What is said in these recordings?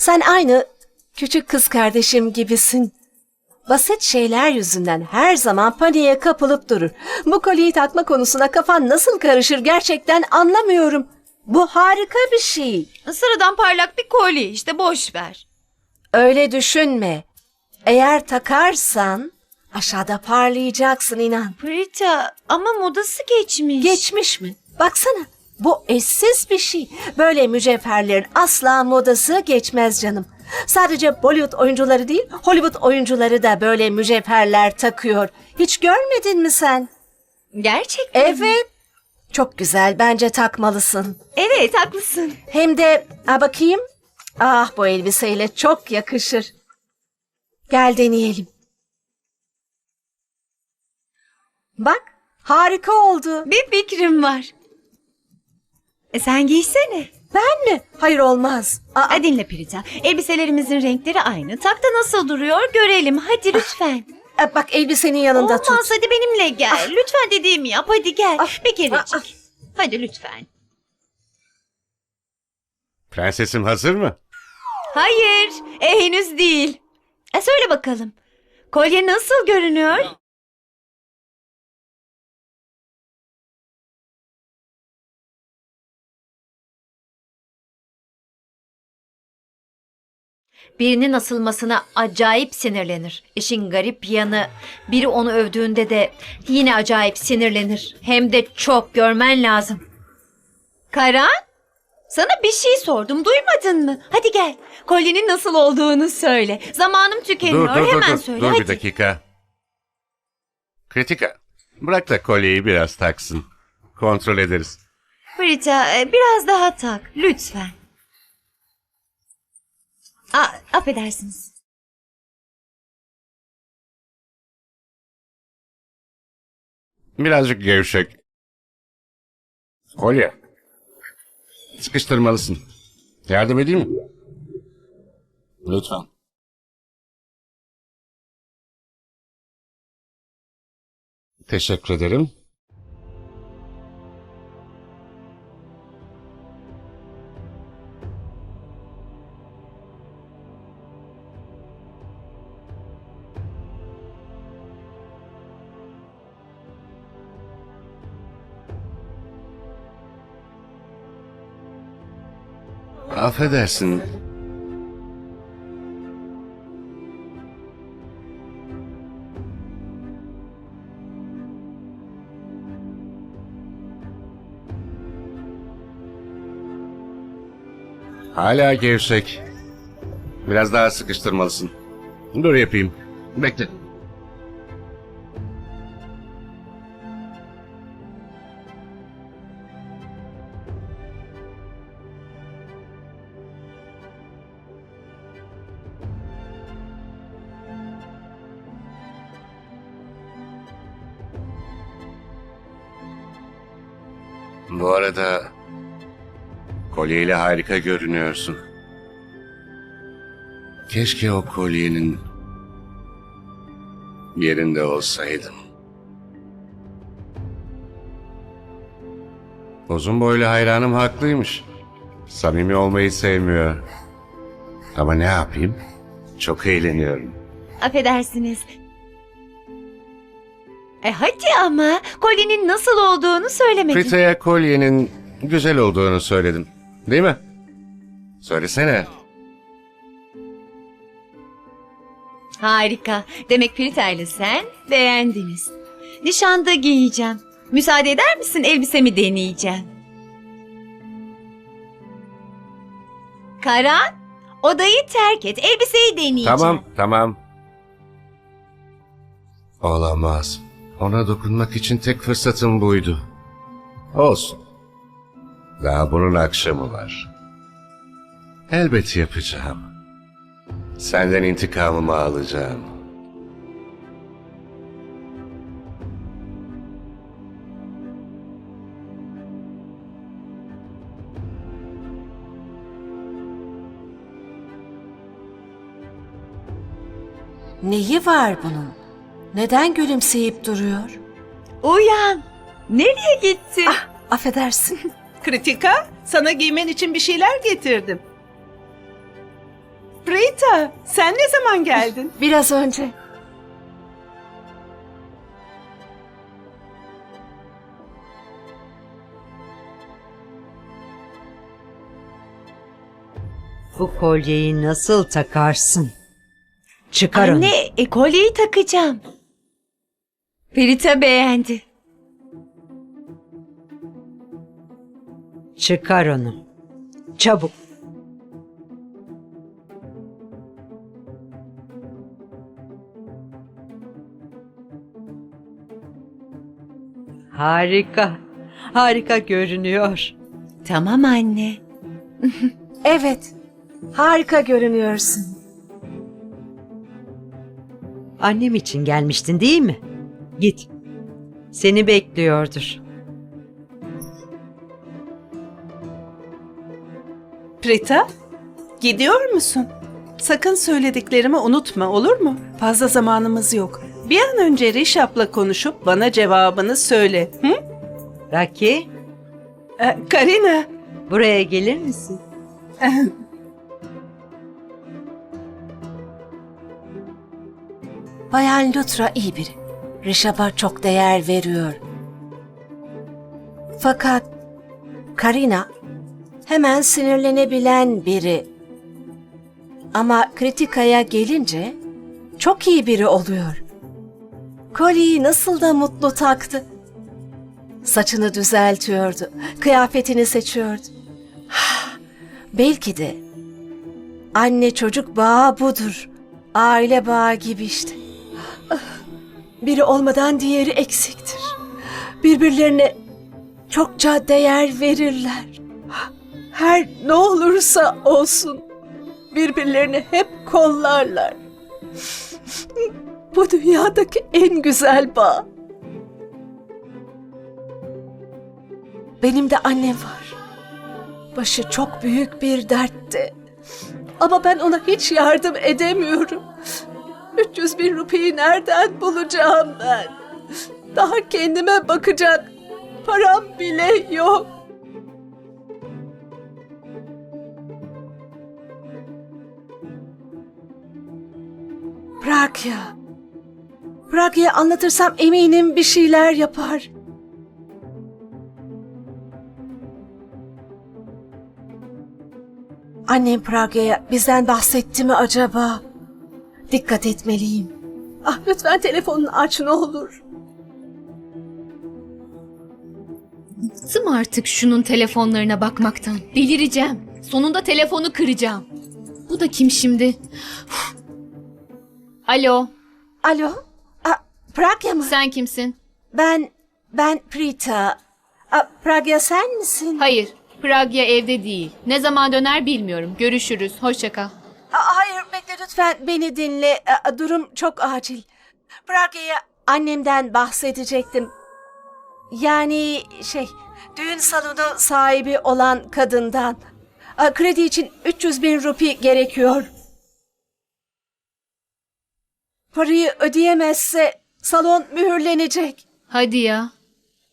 Sen aynı küçük kız kardeşim gibisin. Basit şeyler yüzünden her zaman paniğe kapılıp durur. Bu kolyeyi takma konusuna kafan nasıl karışır gerçekten anlamıyorum. Bu harika bir şey. Sıradan parlak bir kolye işte boş ver. Öyle düşünme. Eğer takarsan aşağıda parlayacaksın inan. Prita ama modası geçmiş. Geçmiş mi? Baksana. Bu eşsiz bir şey. Böyle mücevherlerin asla modası geçmez canım. Sadece Bollywood oyuncuları değil, Hollywood oyuncuları da böyle mücevherler takıyor. Hiç görmedin mi sen? Gerçekten mi? Evet. Çok güzel. Bence takmalısın. Evet haklısın. Hem de ha bakayım. Ah bu elbiseyle çok yakışır. Gel deneyelim. Bak harika oldu. Bir fikrim var. E sen giysene. Ben mi? Hayır olmaz. Aa, Ha, dinle Prita. Elbiselerimizin renkleri aynı. Takta nasıl duruyor görelim. Hadi lütfen. e, bak elbisenin yanında Olmaz tut. hadi benimle gel. Lütfen dediğimi yap. Hadi gel. Ah. Bir kerecik. Ah. Hadi lütfen. Prensesim hazır mı? Hayır. E, henüz değil. E, söyle bakalım. Kolye nasıl görünüyor? Birinin asılmasına acayip sinirlenir. İşin garip yanı biri onu övdüğünde de yine acayip sinirlenir. Hem de çok görmen lazım. Karan? Sana bir şey sordum. Duymadın mı? Hadi gel. Kolyenin nasıl olduğunu söyle. Zamanım tükeniyor. dur dur dur Hemen dur. söyle. Dur hadi. bir dakika. Kritika. Bırak da kolyeyi biraz taksın. Kontrol ederiz. Brita e, biraz daha tak. Lütfen. Aa, affedersiniz. Birazcık gevşek. Kolye. Sıkıştırmalısın. Yardım edeyim mi? Lütfen. Teşekkür ederim. Affedersin. Hala gevşek. Biraz daha sıkıştırmalısın. Dur yapayım. Bekle. Bu arada kolyeyle harika görünüyorsun. Keşke o kolyenin yerinde olsaydım. Uzun boylu hayranım haklıymış. Samimi olmayı sevmiyor. Ama ne yapayım? Çok eğleniyorum. Affedersiniz. E hadi ama kolyenin nasıl olduğunu söylemedin. Prita'ya kolyenin güzel olduğunu söyledim. Değil mi? Söylesene. Harika. Demek Prita ile sen beğendiniz. Nişanda giyeceğim. Müsaade eder misin elbisemi deneyeceğim. Karan, odayı terk et. Elbiseyi deneyeceğim. Tamam, tamam. Olamaz. Ona dokunmak için tek fırsatım buydu. Olsun. Daha bunun akşamı var. Elbet yapacağım. Senden intikamımı alacağım. Neyi var bunun? Neden gülümseyip duruyor? Uyan. Nereye gittin? Ah, affedersin. Kritika, sana giymen için bir şeyler getirdim. Rita, sen ne zaman geldin? Biraz önce. Bu kolyeyi nasıl takarsın? Çıkar onu. Anne, e, kolyeyi takacağım. Prita beğendi. Çıkar onu. Çabuk. Harika. Harika görünüyor. Tamam anne. Evet. Harika görünüyorsun. Annem için gelmiştin değil mi? Git. Seni bekliyordur. Rita, gidiyor musun? Sakın söylediklerimi unutma olur mu? Fazla zamanımız yok. Bir an önce Rişap'la konuşup bana cevabını söyle. Hı? Raki, Ee, Karina, buraya gelir misin? Bayan Lutra iyi biri. Rişap'a çok değer veriyor. Fakat Karina hemen sinirlenebilen biri. Ama kritikaya gelince çok iyi biri oluyor. Kolyeyi nasıl da mutlu taktı. Saçını düzeltiyordu, kıyafetini seçiyordu. Belki de anne çocuk bağı budur. Aile bağı gibi işte. Biri olmadan diğeri eksiktir. Birbirlerine çokça değer verirler. Her ne olursa olsun birbirlerini hep kollarlar. Bu dünyadaki en güzel bağ. Benim de annem var. Başı çok büyük bir dertte. Ama ben ona hiç yardım edemiyorum. 300 bin rupiyi nereden bulacağım ben? Daha kendime bakacak param bile yok. Pragya. Pragya'ya anlatırsam eminim bir şeyler yapar. Annem Pragya'ya bizden bahsetti mi acaba? Dikkat etmeliyim. Ah lütfen telefonunu aç ne olur. Bıktım artık şunun telefonlarına bakmaktan. Delireceğim. Sonunda telefonu kıracağım. Bu da kim şimdi? Uf. Alo, Alo? Ah, Pragya mı? sen kimsin? Ben, ben Prita. Ah, Pragya sen misin? Hayır, Pragya evde değil. Ne zaman döner bilmiyorum. Görüşürüz. Hoşça kal. Hayır bekle lütfen beni dinle. Durum çok acil. Pragya'ya annemden bahsedecektim. Yani şey, düğün salonu sahibi olan kadından. Kredi için 300 bin rupi gerekiyor. Parayı ödeyemezse salon mühürlenecek. Hadi ya.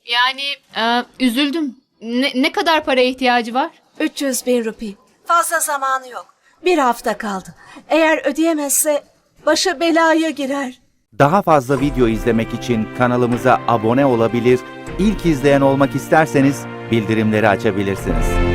Yani e, üzüldüm. Ne, ne kadar paraya ihtiyacı var? 300 bin rupi. Fazla zamanı yok. Bir hafta kaldı. Eğer ödeyemezse başı belaya girer. Daha fazla video izlemek için kanalımıza abone olabilir, ilk izleyen olmak isterseniz bildirimleri açabilirsiniz.